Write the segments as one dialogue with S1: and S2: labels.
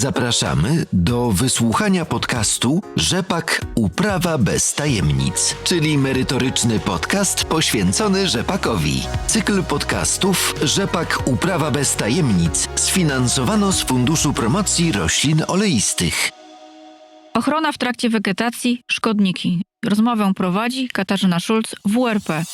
S1: Zapraszamy do wysłuchania podcastu Rzepak Uprawa bez tajemnic, czyli merytoryczny podcast poświęcony rzepakowi. Cykl podcastów Rzepak Uprawa bez tajemnic sfinansowano z Funduszu Promocji Roślin Oleistych.
S2: Ochrona w trakcie wegetacji, szkodniki. Rozmowę prowadzi Katarzyna Szulc, WRP.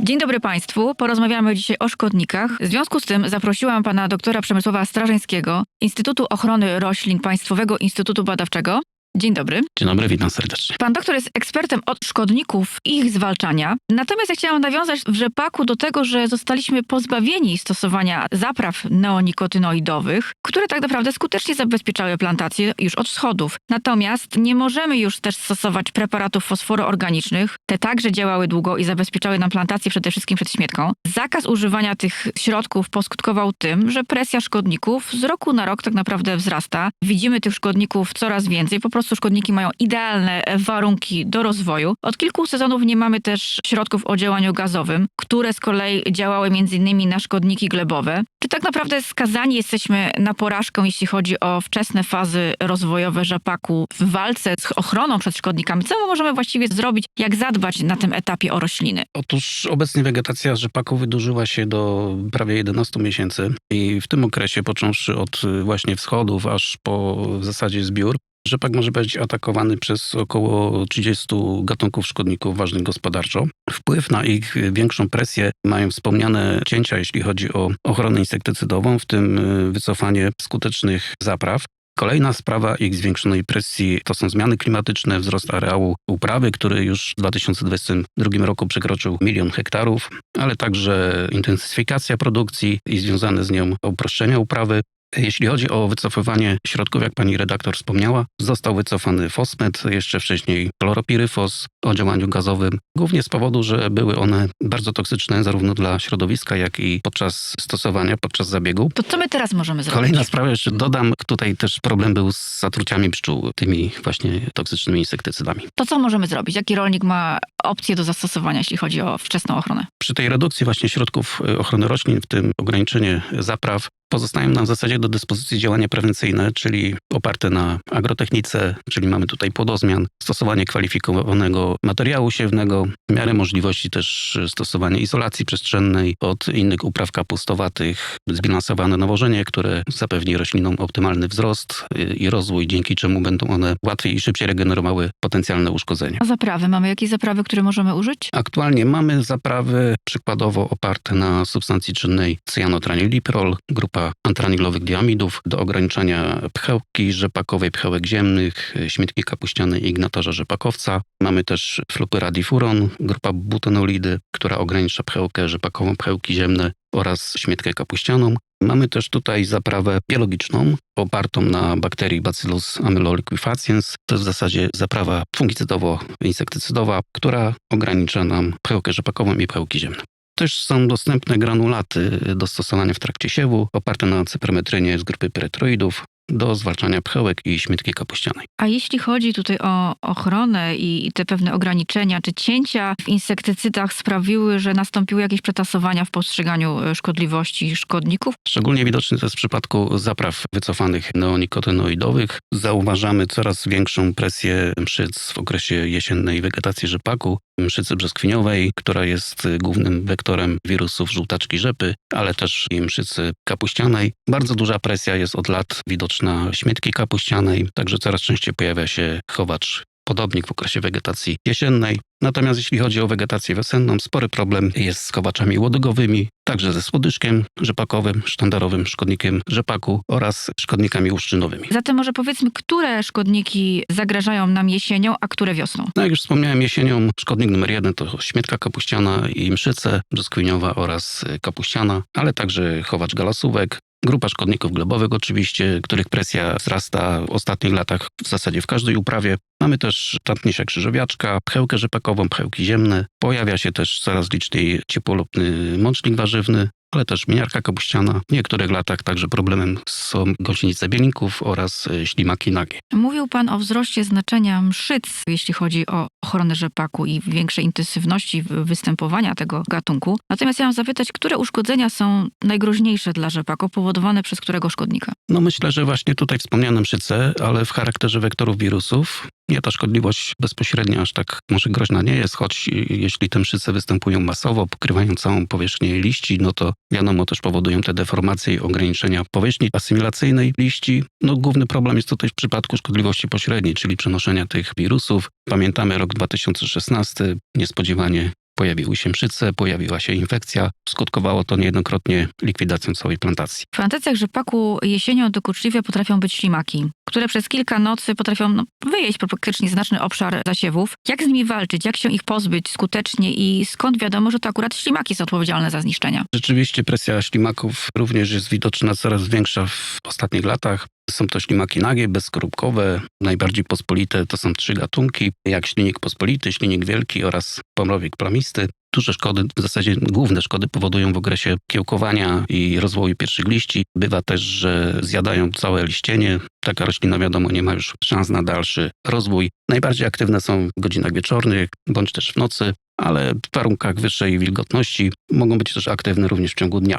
S2: Dzień dobry Państwu. Porozmawiamy dzisiaj o szkodnikach. W związku z tym zaprosiłam pana doktora Przemysława Strażeńskiego, Instytutu Ochrony Roślin Państwowego Instytutu Badawczego. Dzień dobry.
S3: Dzień dobry, witam serdecznie.
S2: Pan doktor jest ekspertem od szkodników i ich zwalczania. Natomiast ja chciałam nawiązać w rzepaku do tego, że zostaliśmy pozbawieni stosowania zapraw neonikotynoidowych, które tak naprawdę skutecznie zabezpieczały plantacje już od schodów. Natomiast nie możemy już też stosować preparatów fosforoorganicznych. Te także działały długo i zabezpieczały nam plantacje przede wszystkim przed śmietką. Zakaz używania tych środków poskutkował tym, że presja szkodników z roku na rok tak naprawdę wzrasta. Widzimy tych szkodników coraz więcej. Po prostu szkodniki mają idealne warunki do rozwoju. Od kilku sezonów nie mamy też środków o działaniu gazowym, które z kolei działały m.in. na szkodniki glebowe. Czy tak naprawdę skazani jesteśmy na porażkę, jeśli chodzi o wczesne fazy rozwojowe rzepaku w walce z ochroną przed szkodnikami? Co my możemy właściwie zrobić? Jak zadbać na tym etapie o rośliny?
S3: Otóż obecnie wegetacja rzepaku wydłużyła się do prawie 11 miesięcy i w tym okresie, począwszy od właśnie wschodów, aż po w zasadzie zbiór, Rzepak może być atakowany przez około 30 gatunków szkodników ważnych gospodarczo. Wpływ na ich większą presję mają wspomniane cięcia, jeśli chodzi o ochronę insektycydową, w tym wycofanie skutecznych zapraw. Kolejna sprawa ich zwiększonej presji to są zmiany klimatyczne, wzrost areału uprawy, który już w 2022 roku przekroczył milion hektarów, ale także intensyfikacja produkcji i związane z nią uproszczenia uprawy. Jeśli chodzi o wycofywanie środków, jak pani redaktor wspomniała, został wycofany fosmet, jeszcze wcześniej chloropiryfos o działaniu gazowym, głównie z powodu, że były one bardzo toksyczne zarówno dla środowiska, jak i podczas stosowania, podczas zabiegu.
S2: To co my teraz możemy zrobić?
S3: Kolejna sprawa, jeszcze dodam, tutaj też problem był z zatruciami pszczół, tymi właśnie toksycznymi insektycydami.
S2: To co możemy zrobić? Jaki rolnik ma opcje do zastosowania, jeśli chodzi o wczesną ochronę?
S3: Przy tej redukcji właśnie środków ochrony roślin, w tym ograniczenie zapraw, Pozostają nam w zasadzie do dyspozycji działania prewencyjne, czyli oparte na agrotechnice, czyli mamy tutaj płodozmian, stosowanie kwalifikowanego materiału siewnego, w miarę możliwości też stosowanie izolacji przestrzennej od innych upraw kapustowatych, zbilansowane nawożenie, które zapewni roślinom optymalny wzrost i rozwój, dzięki czemu będą one łatwiej i szybciej regenerowały potencjalne uszkodzenia.
S2: A zaprawy? Mamy jakieś zaprawy, które możemy użyć?
S3: Aktualnie mamy zaprawy przykładowo oparte na substancji czynnej cyjanotraniliprol, grupa antranilowych diamidów do ograniczania pchełki rzepakowej, pchełek ziemnych, śmietki kapuścianej i ignatorza rzepakowca. Mamy też flupyradifuron, grupa butanolidy, która ogranicza pchełkę rzepakową, pchełki ziemne oraz śmietkę kapuścianą. Mamy też tutaj zaprawę biologiczną opartą na bakterii Bacillus amyloliquefaciens. To jest w zasadzie zaprawa fungicydowo-insektycydowa, która ogranicza nam pchełkę rzepakową i pchełki ziemne. Też są dostępne granulaty do stosowania w trakcie siewu, oparte na cypermetrynie z grupy pyretroidów do zwalczania pchełek i śmietki kapuścianej.
S2: A jeśli chodzi tutaj o ochronę i te pewne ograniczenia, czy cięcia w insektycydach sprawiły, że nastąpiły jakieś przetasowania w postrzeganiu szkodliwości szkodników?
S3: Szczególnie widoczny to jest w przypadku zapraw wycofanych neonikotynoidowych. Zauważamy coraz większą presję mszyc w okresie jesiennej wegetacji rzepaku, mszycy brzoskwiniowej, która jest głównym wektorem wirusów żółtaczki rzepy, ale też i mszycy kapuścianej. Bardzo duża presja jest od lat widoczna śmietki kapuścianej, także coraz częściej pojawia się chowacz podobnik w okresie wegetacji jesiennej. Natomiast jeśli chodzi o wegetację wiosenną, spory problem jest z kowaczami łodygowymi, także ze słodyszkiem rzepakowym, sztandarowym szkodnikiem rzepaku oraz szkodnikami łuszczynowymi.
S2: Zatem może powiedzmy, które szkodniki zagrażają nam jesienią, a które wiosną?
S3: No jak już wspomniałem, jesienią szkodnik numer jeden to śmietka kapuściana i mszyce brzoskwiniowa oraz kapuściana, ale także chowacz galasówek, Grupa szkodników glebowych oczywiście, których presja wzrasta w ostatnich latach w zasadzie w każdej uprawie. Mamy też tantniesia krzyżowiaczka, pchełkę rzepakową, pchełki ziemne. Pojawia się też coraz liczniej ciepłolubny mącznik warzywny. Ale też mieniarka kapuściana. W niektórych latach także problemem są gąsienice bielników oraz y, ślimaki nagie.
S2: Mówił Pan o wzroście znaczenia mszyc, jeśli chodzi o ochronę rzepaku i większej intensywności występowania tego gatunku. Natomiast ja mam zapytać, które uszkodzenia są najgroźniejsze dla rzepaku, powodowane przez którego szkodnika?
S3: No myślę, że właśnie tutaj wspomniane mszyce, ale w charakterze wektorów wirusów nie ta szkodliwość bezpośrednia aż tak może groźna nie jest, choć jeśli te mszyce występują masowo, pokrywają całą powierzchnię liści, no to wiadomo też powodują te deformacje i ograniczenia powierzchni asymilacyjnej liści. No główny problem jest tutaj w przypadku szkodliwości pośredniej, czyli przenoszenia tych wirusów. Pamiętamy rok 2016, niespodziewanie pojawiły się mszyce, pojawiła się infekcja. Skutkowało to niejednokrotnie likwidacją całej plantacji.
S2: W plantacjach rzepaku jesienią dokuczliwie potrafią być ślimaki, które przez kilka nocy potrafią no, wyjeść praktycznie znaczny obszar zasiewów. Jak z nimi walczyć, jak się ich pozbyć skutecznie i skąd wiadomo, że to akurat ślimaki są odpowiedzialne za zniszczenia?
S3: Rzeczywiście presja ślimaków również jest widoczna coraz większa w ostatnich latach. Są to ślimaki nagie, bezskorupkowe, najbardziej pospolite to są trzy gatunki, jak ślinik pospolity, ślinik wielki oraz pomrowik plamisty. Duże szkody, w zasadzie główne szkody powodują w okresie kiełkowania i rozwoju pierwszych liści. Bywa też, że zjadają całe liścienie. Taka roślina wiadomo nie ma już szans na dalszy rozwój. Najbardziej aktywne są w godzinach wieczornych bądź też w nocy, ale w warunkach wyższej wilgotności mogą być też aktywne również w ciągu dnia.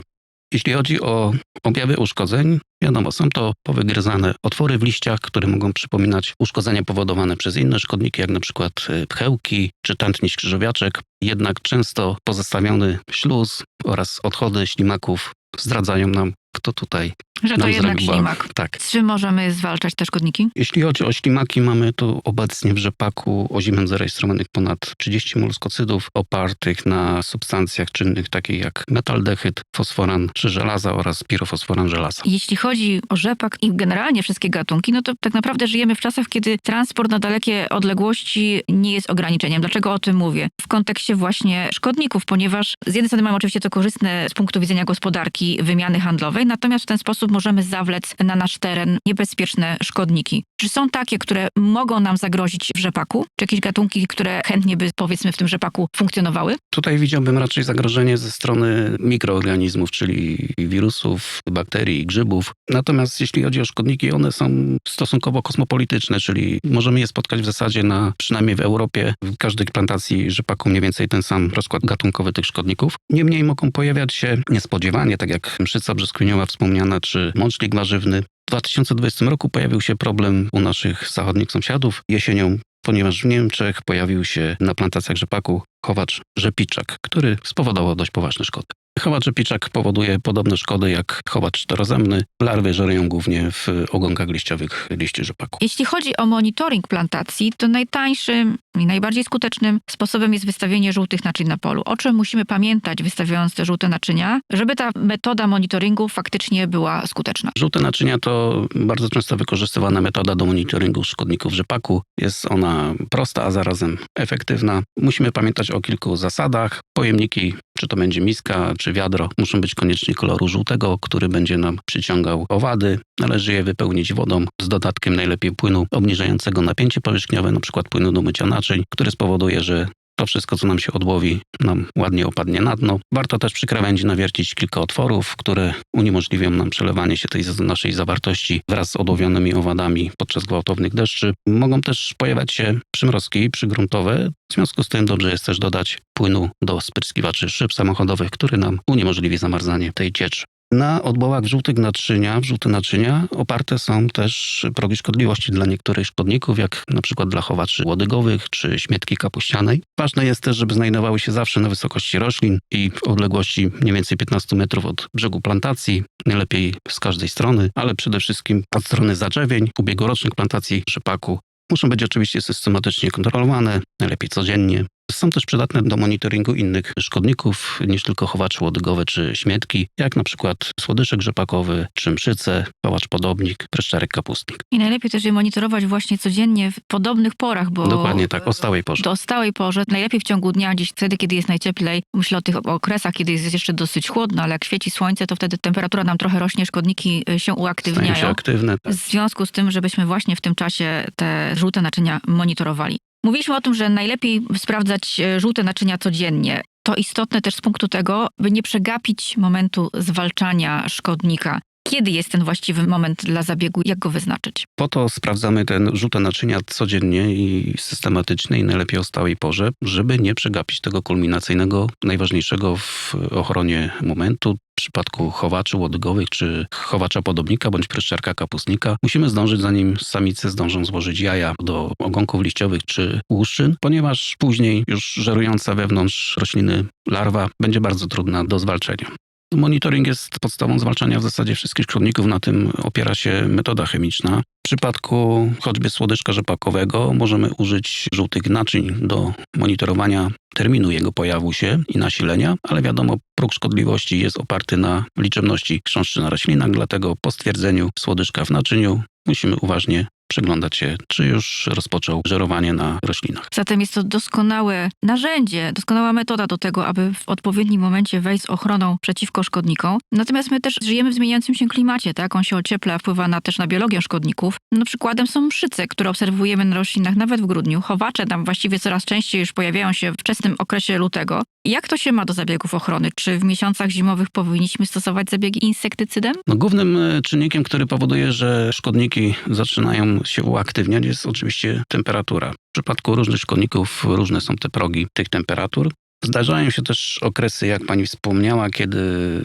S3: Jeśli chodzi o objawy uszkodzeń, wiadomo, są to powygryzane otwory w liściach, które mogą przypominać uszkodzenia powodowane przez inne szkodniki, jak na przykład y, pchełki czy tętniś krzyżowiaczek. Jednak często pozostawiony śluz oraz odchody ślimaków zdradzają nam, kto tutaj
S2: Że to
S3: nam
S2: jednak
S3: zrobił
S2: ślimak.
S3: Tak.
S2: Czy możemy zwalczać te szkodniki?
S3: Jeśli chodzi o ślimaki, mamy tu obecnie w rzepaku ozimem zarejestrowanych ponad 30 molskocydów opartych na substancjach czynnych takich jak metaldehyd, fosforan czy żelaza oraz pirofosforan żelaza.
S2: Jeśli chodzi o rzepak i generalnie wszystkie gatunki, no to tak naprawdę żyjemy w czasach, kiedy transport na dalekie odległości nie jest ograniczeniem. Dlaczego o tym mówię? W kontekście właśnie szkodników, ponieważ z jednej strony mamy oczywiście to korzystne z punktu widzenia gospodarki, wymiany handlowej, natomiast w ten sposób możemy zawlec na nasz teren niebezpieczne szkodniki. Czy są takie, które mogą nam zagrozić w rzepaku? Czy jakieś gatunki, które chętnie by powiedzmy w tym rzepaku funkcjonowały?
S3: Tutaj widziałbym raczej zagrożenie ze strony mikroorganizmów, czyli wirusów, bakterii, grzybów. Natomiast jeśli chodzi o szkodniki, one są stosunkowo kosmopolityczne, czyli możemy je spotkać w zasadzie na, przynajmniej w Europie, w każdej plantacji rzepaku mniej więcej ten sam rozkład gatunkowy tych szkodników. Niemniej mogą pojawiać się niespodziewanie, tak jak mszyca brzoskwiniowa wspomniana, czy mączlik warzywny. W 2020 roku pojawił się problem u naszych zachodnich sąsiadów jesienią, ponieważ w Niemczech pojawił się na plantacjach rzepaku chowacz rzepiczak, który spowodował dość poważne szkody. Chowacz rzepiczak powoduje podobne szkody jak chowacz czterozemny. Larwy żerują głównie w ogonkach liściowych liści rzepaku.
S2: Jeśli chodzi o monitoring plantacji, to najtańszym najbardziej skutecznym sposobem jest wystawienie żółtych naczyń na polu. O czym musimy pamiętać, wystawiając te żółte naczynia, żeby ta metoda monitoringu faktycznie była skuteczna.
S3: Żółte naczynia to bardzo często wykorzystywana metoda do monitoringu szkodników rzepaku. Jest ona prosta, a zarazem efektywna. Musimy pamiętać o kilku zasadach. Pojemniki, czy to będzie miska, czy wiadro, muszą być koniecznie koloru żółtego, który będzie nam przyciągał owady. Należy je wypełnić wodą z dodatkiem najlepiej płynu obniżającego napięcie powierzchniowe, przykład płynu do mycia naczyń, który spowoduje, że to wszystko, co nam się odłowi, nam ładnie opadnie na dno. Warto też przy krawędzi nawiercić kilka otworów, które uniemożliwią nam przelewanie się tej naszej zawartości wraz z odłowionymi owadami podczas gwałtownych deszczy. Mogą też pojawiać się przymrozki przygruntowe. W związku z tym dobrze jest też dodać płynu do spryskiwaczy szyb samochodowych, który nam uniemożliwi zamarzanie tej cieczy. Na odwołach żółtych naczynia, żółte naczynia oparte są też progi szkodliwości dla niektórych szkodników, jak na przykład dla chowaczy łodygowych czy śmietki kapuścianej. Ważne jest też, żeby znajdowały się zawsze na wysokości roślin i w odległości mniej więcej 15 metrów od brzegu plantacji, najlepiej z każdej strony, ale przede wszystkim od strony zadrzewień, ubiegłorocznych plantacji rzepaku. Muszą być oczywiście systematycznie kontrolowane, najlepiej codziennie. Są też przydatne do monitoringu innych szkodników niż tylko chowacze łodygowe czy śmietki, jak na przykład słodyszek rzepakowy, czy mszyce, chowacz podobnik, preszczarek kapustnik.
S2: I najlepiej też je monitorować właśnie codziennie w podobnych porach, bo...
S3: Dokładnie tak, o stałej porze.
S2: Do stałej porze, najlepiej w ciągu dnia, gdzieś wtedy, kiedy jest najcieplej. Myślę o tych okresach, kiedy jest jeszcze dosyć chłodno, ale jak świeci słońce, to wtedy temperatura nam trochę rośnie, szkodniki y, się
S3: Stają
S2: uaktywniają.
S3: się aktywne.
S2: W związku z tym, żebyśmy właśnie w tym czasie te żółte naczynia monitorowali. Mówiliśmy o tym, że najlepiej sprawdzać e, żółte naczynia codziennie. To istotne też z punktu tego, by nie przegapić momentu zwalczania szkodnika. Kiedy jest ten właściwy moment dla zabiegu? Jak go wyznaczyć?
S3: Po to sprawdzamy ten żółte naczynia codziennie i systematycznie i najlepiej o stałej porze, żeby nie przegapić tego kulminacyjnego, najważniejszego w ochronie momentu. W przypadku chowaczy łodygowych czy chowacza podobnika bądź pryszczarka kapustnika musimy zdążyć zanim samice zdążą złożyć jaja do ogonków liściowych czy łuszczyn, ponieważ później już żerująca wewnątrz rośliny larwa będzie bardzo trudna do zwalczenia. Monitoring jest podstawą zwalczania w zasadzie wszystkich szkodników, na tym opiera się metoda chemiczna. W przypadku choćby słodyczka rzepakowego możemy użyć żółtych naczyń do monitorowania terminu jego pojawu się i nasilenia, ale wiadomo, próg szkodliwości jest oparty na liczebności chrząszczy na roślinach, dlatego po stwierdzeniu słodyczka w naczyniu musimy uważnie przyglądać się, czy już rozpoczął żerowanie na roślinach.
S2: Zatem jest to doskonałe narzędzie, doskonała metoda do tego, aby w odpowiednim momencie wejść z ochroną przeciwko szkodnikom. Natomiast my też żyjemy w zmieniającym się klimacie, tak? On się ociepla, wpływa na, też na biologię szkodników. No przykładem są mszyce, które obserwujemy na roślinach nawet w grudniu. Chowacze tam właściwie coraz częściej już pojawiają się w wczesnym okresie lutego. Jak to się ma do zabiegów ochrony? Czy w miesiącach zimowych powinniśmy stosować zabiegi insektycydem?
S3: No, głównym e, czynnikiem, który powoduje, że szkodniki zaczynają się uaktywniać, jest oczywiście temperatura. W przypadku różnych szkodników różne są te progi tych temperatur. Zdarzają się też okresy, jak pani wspomniała, kiedy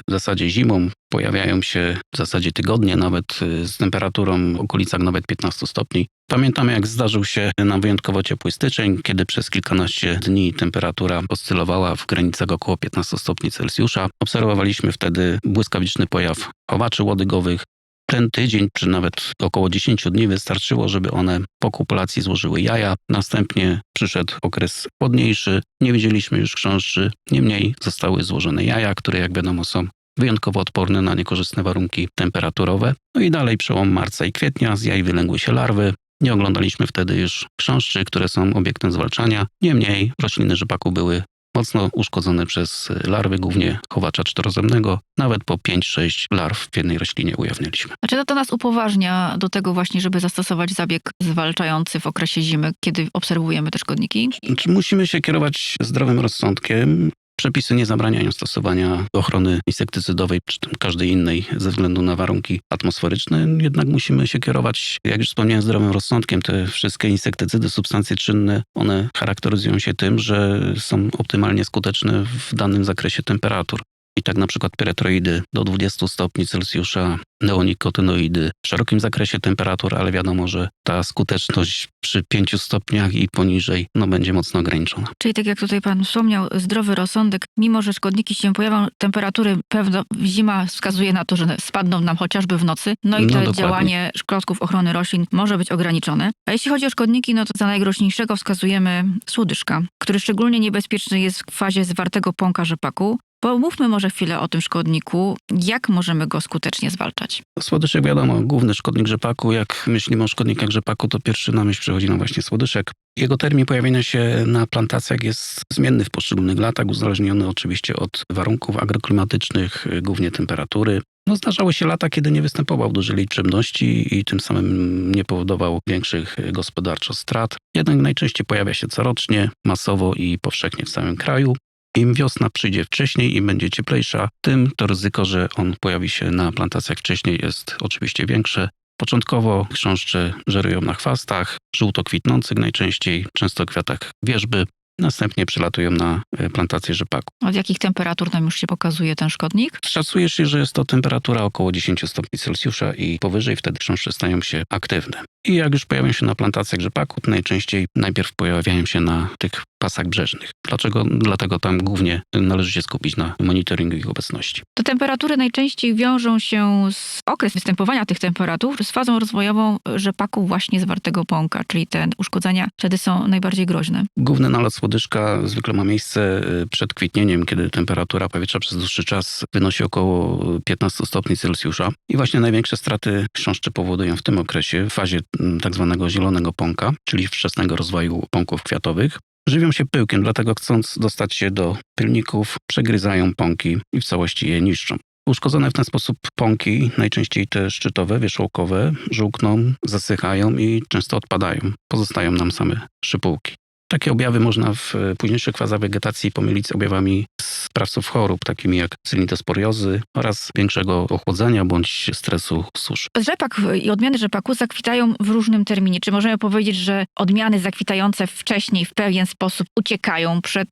S3: w zasadzie zimą pojawiają się w zasadzie tygodnie, nawet y, z temperaturą w okolicach nawet 15 stopni. Pamiętam, jak zdarzył się nam wyjątkowo ciepły styczeń, kiedy przez kilkanaście dni temperatura oscylowała w granicach około 15 stopni Celsjusza. Obserwowaliśmy wtedy błyskawiczny pojaw chowaczy łodygowych, ten tydzień, czy nawet około 10 dni wystarczyło, żeby one po kopulacji złożyły jaja. Następnie przyszedł okres chłodniejszy, nie widzieliśmy już chrząszczy, niemniej zostały złożone jaja, które jak wiadomo są wyjątkowo odporne na niekorzystne warunki temperaturowe. No i dalej przełom marca i kwietnia, z jaj wylęgły się larwy. Nie oglądaliśmy wtedy już chrząszczy, które są obiektem zwalczania. Niemniej rośliny rzepaku były mocno uszkodzone przez larwy, głównie chowacza czterozemnego. Nawet po 5-6 larw w jednej roślinie ujawnialiśmy.
S2: Znaczy to, to nas upoważnia do tego właśnie, żeby zastosować zabieg zwalczający w okresie zimy, kiedy obserwujemy te szkodniki?
S3: Czy musimy się kierować zdrowym rozsądkiem? Przepisy nie zabraniają stosowania ochrony insektycydowej czy każdej innej ze względu na warunki atmosferyczne, jednak musimy się kierować, jak już wspomniałem, zdrowym rozsądkiem. Te wszystkie insektycydy, substancje czynne, one charakteryzują się tym, że są optymalnie skuteczne w danym zakresie temperatur. I tak na przykład pyretroidy do 20 stopni Celsjusza, neonikotynoidy w szerokim zakresie temperatur, ale wiadomo, że ta skuteczność przy 5 stopniach i poniżej no, będzie mocno ograniczona.
S2: Czyli tak jak tutaj pan wspomniał, zdrowy rozsądek, mimo że szkodniki się pojawią, temperatury pewno zima wskazuje na to, że spadną nam chociażby w nocy, no i
S3: No,
S2: to
S3: dokładnie.
S2: działanie środków ochrony roślin może być ograniczone. A jeśli chodzi o szkodniki, no to za najgroźniejszego wskazujemy słodyszka, który szczególnie niebezpieczny jest w fazie zwartego pąka rzepaku. Pomówmy może chwilę o tym szkodniku. Jak możemy go skutecznie zwalczać?
S3: Słodyczek wiadomo, główny szkodnik rzepaku. Jak myślimy o szkodnikach rzepaku, to pierwszy na myśl przychodzi nam właśnie słodyczek. Jego termin pojawienia się na plantacjach jest zmienny w poszczególnych latach, uzależniony oczywiście od warunków agroklimatycznych, głównie temperatury. No, zdarzały się lata, kiedy nie występował w dużej liczebności i tym samym nie powodował większych gospodarczo strat. Jednak najczęściej pojawia się corocznie, masowo i powszechnie w całym kraju. Im wiosna przyjdzie wcześniej i będzie cieplejsza, tym to ryzyko, że on pojawi się na plantacjach wcześniej jest oczywiście większe. Początkowo chrząszcze żerują na chwastach, żółto kwitnących najczęściej, często kwiatach wierzby. Następnie przylatują na e, plantację rzepaku.
S2: Od jakich temperatur nam już się pokazuje ten szkodnik?
S3: Szacuje się, że jest to temperatura około 10 stopni Celsjusza i powyżej wtedy chrząszcze stają się aktywne. I jak już pojawiają się na plantacjach rzepaku, to najczęściej najpierw pojawiają się na tych pasach brzeżnych. Dlaczego? Dlatego tam głównie należy się skupić na monitoringu ich obecności.
S2: Te temperatury najczęściej wiążą się z okres występowania tych temperatur z fazą rozwojową rzepaku właśnie zwartego pąka, czyli te uszkodzenia wtedy są najbardziej groźne.
S3: Główny nalot słodyszka zwykle ma miejsce y, przed kwitnieniem, kiedy temperatura powietrza przez dłuższy czas wynosi około 15 stopni Celsjusza. I właśnie największe straty chrząszcze powodują w tym okresie, w fazie mm, tak zwanego zielonego pąka, czyli wczesnego rozwoju pąków kwiatowych. Żywią się pyłkiem, dlatego chcąc dostać się do pylników, przegryzają pąki i w całości je niszczą. Uszkodzone w ten sposób pąki, najczęściej te szczytowe, wierzchołkowe, żółkną, zasychają i często odpadają. Pozostają nam same szypułki. Takie objawy można w e, późniejszych fazach wegetacji pomylić z objawami sprawców chorób, takimi jak cylindrosporiozy oraz większego ochłodzenia bądź stresu suszy.
S2: Rzepak i odmiany rzepaku zakwitają w różnym terminie. Czy możemy powiedzieć, że odmiany zakwitające wcześniej w pewien sposób uciekają przed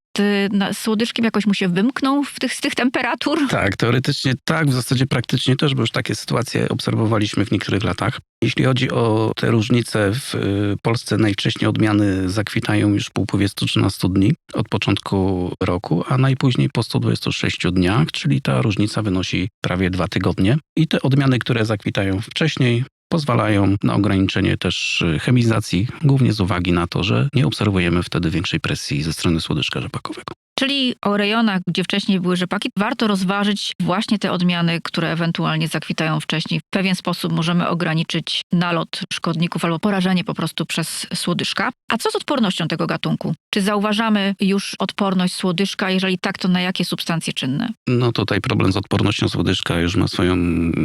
S2: na- słodyczkiem, jakoś mu się wymkną w tych, z tych temperatur?
S3: Tak, teoretycznie tak, w zasadzie praktycznie też, bo już takie sytuacje obserwowaliśmy w niektórych latach. Jeśli chodzi o te różnice, w y, Polsce najwcześniej odmiany zakwitają już po upływie 113 dni od początku roku, a najpóźniej po 126 dniach, czyli ta różnica wynosi prawie dwa tygodnie. I te odmiany, które zakwitają wcześniej, pozwalają na ograniczenie też y, chemizacji, głównie z uwagi na to, że nie obserwujemy wtedy większej presji ze strony słodyczka rzepakowego.
S2: Czyli o rejonach, gdzie wcześniej były rzepaki, warto rozważyć właśnie te odmiany, które ewentualnie zakwitają wcześniej. W pewien sposób możemy ograniczyć nalot szkodników albo porażenie po prostu przez słodyżka. A co z odpornością tego gatunku? Czy zauważamy już odporność słodyżka? Jeżeli tak, to na jakie substancje czynne?
S3: No tutaj problem z odpornością słodyżka już ma swoją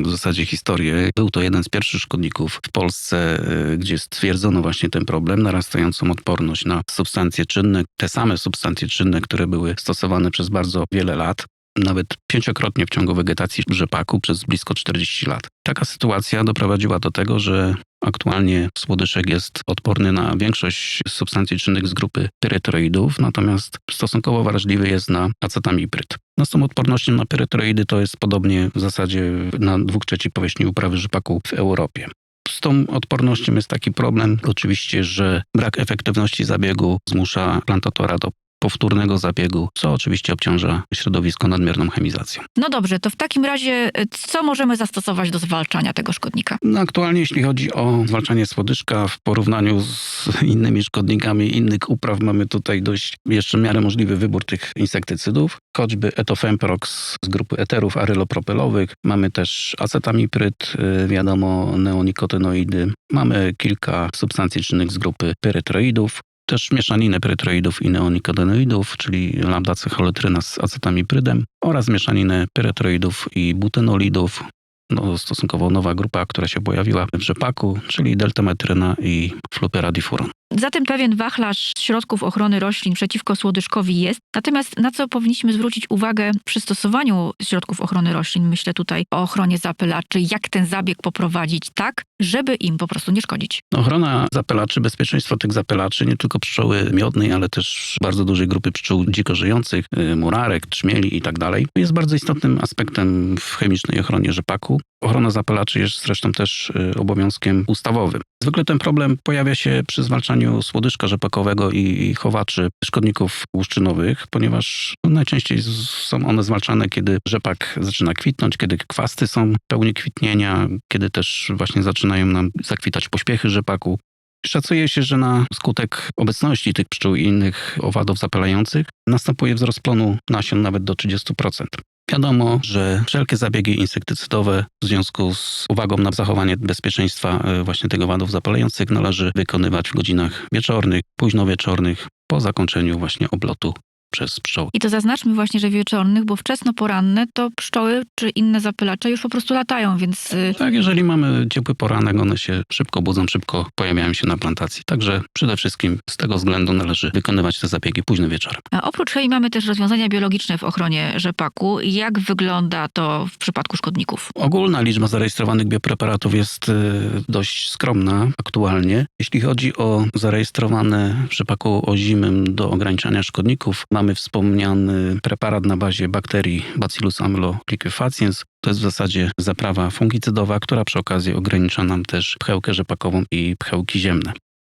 S3: w zasadzie historię. Był to jeden z pierwszych szkodników w Polsce, y, gdzie stwierdzono właśnie ten problem, narastającą odporność na substancje czynne, te same substancje czynne, które były stosowane przez bardzo wiele lat. Nawet pięciokrotnie w ciągu wegetacji rzepaku przez blisko 40 lat. Taka sytuacja doprowadziła do tego, że aktualnie słodyszek jest odporny na większość substancji czynnych z grupy pyretroidów, natomiast stosunkowo wrażliwy jest na acetamipryt. No z tą odpornością na pyretroidy to jest podobnie w zasadzie na dwóch trzecich powierzchni uprawy rzepaku w Europie. Z tą odpornością jest taki problem, oczywiście, że brak efektywności zabiegu zmusza plantatora do powtórnego zabiegu, co oczywiście obciąża środowisko nadmierną chemizacją.
S2: No dobrze, to w takim razie y, co możemy zastosować do zwalczania tego szkodnika?
S3: No aktualnie jeśli chodzi o zwalczanie słodyczka w porównaniu z innymi szkodnikami innych upraw mamy tutaj dość jeszcze w miarę możliwy wybór tych insektycydów, choćby etofemprox z grupy eterów arylopropelowych, mamy też acetamipryt, y, wiadomo neonikotynoidy, mamy kilka substancji czynnych z grupy pyretroidów, też mieszaninę pyretroidów i neonikotinoidów, czyli lambda-cecholetryna z acetamiprytem oraz mieszaninę pyretroidów i butenolidów, no, stosunkowo nowa grupa, która się pojawiła w rzepaku, czyli deltametryna i fluperadifuron.
S2: Zatem pewien wachlarz środków ochrony roślin przeciwko słodyżkowi jest. Natomiast na co powinniśmy zwrócić uwagę przy stosowaniu środków ochrony roślin? Myślę tutaj o ochronie zapylaczy. Jak ten zabieg poprowadzić tak, żeby im po prostu nie szkodzić?
S3: Ochrona zapylaczy, bezpieczeństwo tych zapylaczy, nie tylko pszczoły miodnej, ale też bardzo dużej grupy pszczół dziko żyjących, y, murarek, trzmieli i tak dalej, jest bardzo istotnym aspektem w chemicznej ochronie rzepaku. Ochrona zapylaczy jest zresztą też y, obowiązkiem ustawowym. Zwykle ten problem pojawia się przy zwalczaniu słodyżka rzepakowego i chowaczy szkodników łuszczynowych, ponieważ najczęściej są one zwalczane, kiedy rzepak zaczyna kwitnąć, kiedy kwasty są w pełni kwitnienia, kiedy też właśnie zaczynają nam zakwitać pośpiechy rzepaku. Szacuje się, że na skutek obecności tych pszczół i innych owadów zapalających następuje wzrost plonu nasion nawet do 30%. Wiadomo, że wszelkie zabiegi insektycydowe w związku z uwagą na zachowanie bezpieczeństwa e, właśnie tych owadów zapalających należy wykonywać w godzinach wieczornych, późno wieczornych, po zakończeniu właśnie oblotu przez pszczoły.
S2: I to zaznaczmy właśnie, że wieczornych, bo wczesno-poranne to pszczoły czy inne zapylacze już po prostu latają, więc y,
S3: Tak, jeżeli mamy ciepły poranek, one się szybko budzą, szybko pojawiają się na plantacji. Także przede wszystkim z tego względu należy wykonywać te zabiegi późno wieczorem.
S2: A oprócz chemii mamy też rozwiązania biologiczne w ochronie rzepaku. Jak wygląda to w przypadku szkodników?
S3: Ogólna liczba zarejestrowanych biopreparatów jest y, dość skromna aktualnie. Jeśli chodzi o zarejestrowane w przypadku ozimym do ograniczania szkodników, mamy wspomniany preparat na bazie bakterii Bacillus amyloliquefaciens. To jest w zasadzie zaprawa fungicydowa, która przy okazji ogranicza nam też pchełkę rzepakową i pchełki ziemne.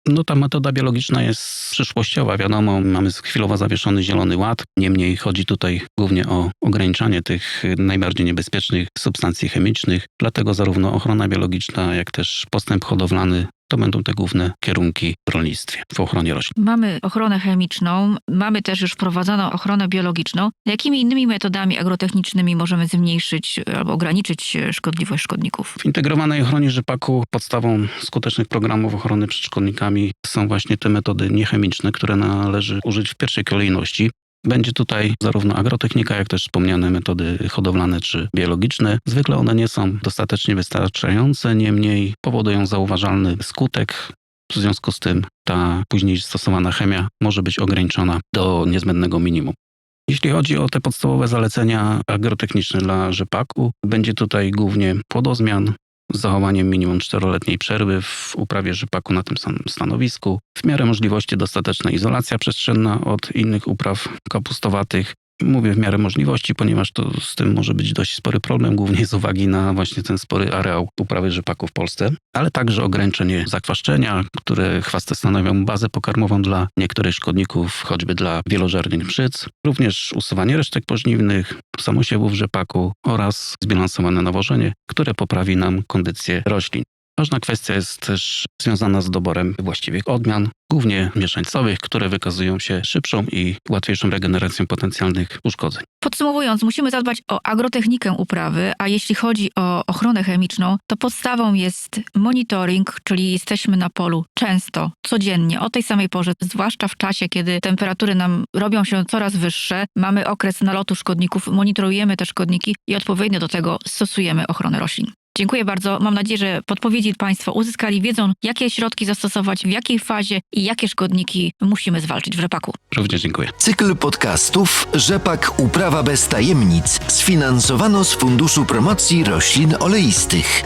S3: No ta metoda biologiczna jest przyszłościowa, wiadomo, mamy chwilowo zawieszony zielony ład, niemniej chodzi tutaj głównie o ograniczanie tych najbardziej niebezpiecznych substancji chemicznych, dlatego zarówno ochrona biologiczna, jak też postęp hodowlany to będą te główne kierunki w rolnictwie, w ochronie roślin.
S2: Mamy ochronę chemiczną, mamy też już wprowadzoną ochronę biologiczną. Jakimi innymi metodami agrotechnicznymi możemy zmniejszyć albo ograniczyć szkodliwość szkodników?
S3: W integrowanej ochronie rzepaku podstawą skutecznych programów ochrony przed szkodnikami są właśnie te metody niechemiczne, które należy użyć w pierwszej kolejności. Będzie tutaj zarówno agrotechnika, jak też wspomniane metody hodowlane czy biologiczne. Zwykle one nie są dostatecznie wystarczające, niemniej powodują zauważalny skutek W związku z tym ta później stosowana chemia może być ograniczona do niezbędnego minimum. Jeśli chodzi o te podstawowe zalecenia agrotechniczne dla rzepaku, będzie tutaj głównie płodozmian z zachowaniem minimum czteroletniej przerwy w uprawie rzepaku na tym samym stanowisku. W miarę możliwości dostateczna izolacja przestrzenna od innych upraw kapustowatych. Mówię w miarę możliwości, ponieważ to z tym może być dość spory problem, głównie z uwagi na właśnie ten spory areał uprawy rzepaku w Polsce, ale także ograniczenie zakwaszczenia, które chwasty stanowią bazę pokarmową dla niektórych szkodników, choćby dla wielożernych pszyc, również usuwanie resztek pożniwnych, samosiewów rzepaku oraz zbilansowane nawożenie, które poprawi nam kondycję roślin. Ważna kwestia jest też związana z doborem właściwych odmian, głównie mieszańcowych, które wykazują się szybszą i łatwiejszą regeneracją potencjalnych uszkodzeń.
S2: Podsumowując, musimy zadbać o agrotechnikę uprawy, a jeśli chodzi o ochronę chemiczną, to podstawą jest monitoring, czyli jesteśmy na polu często, codziennie, o tej samej porze, zwłaszcza w czasie, kiedy temperatury nam robią się coraz wyższe, mamy okres nalotu szkodników, monitorujemy te szkodniki i odpowiednio do tego stosujemy ochronę roślin. Dziękuję bardzo. Mam nadzieję, że podpowiedzi Państwo uzyskali, wiedzą, jakie środki zastosować, w jakiej fazie i jakie szkodniki musimy zwalczyć w rzepaku.
S3: Również dziękuję.
S1: Cykl podcastów Rzepak Uprawa bez tajemnic sfinansowano z Funduszu Promocji Roślin Oleistych.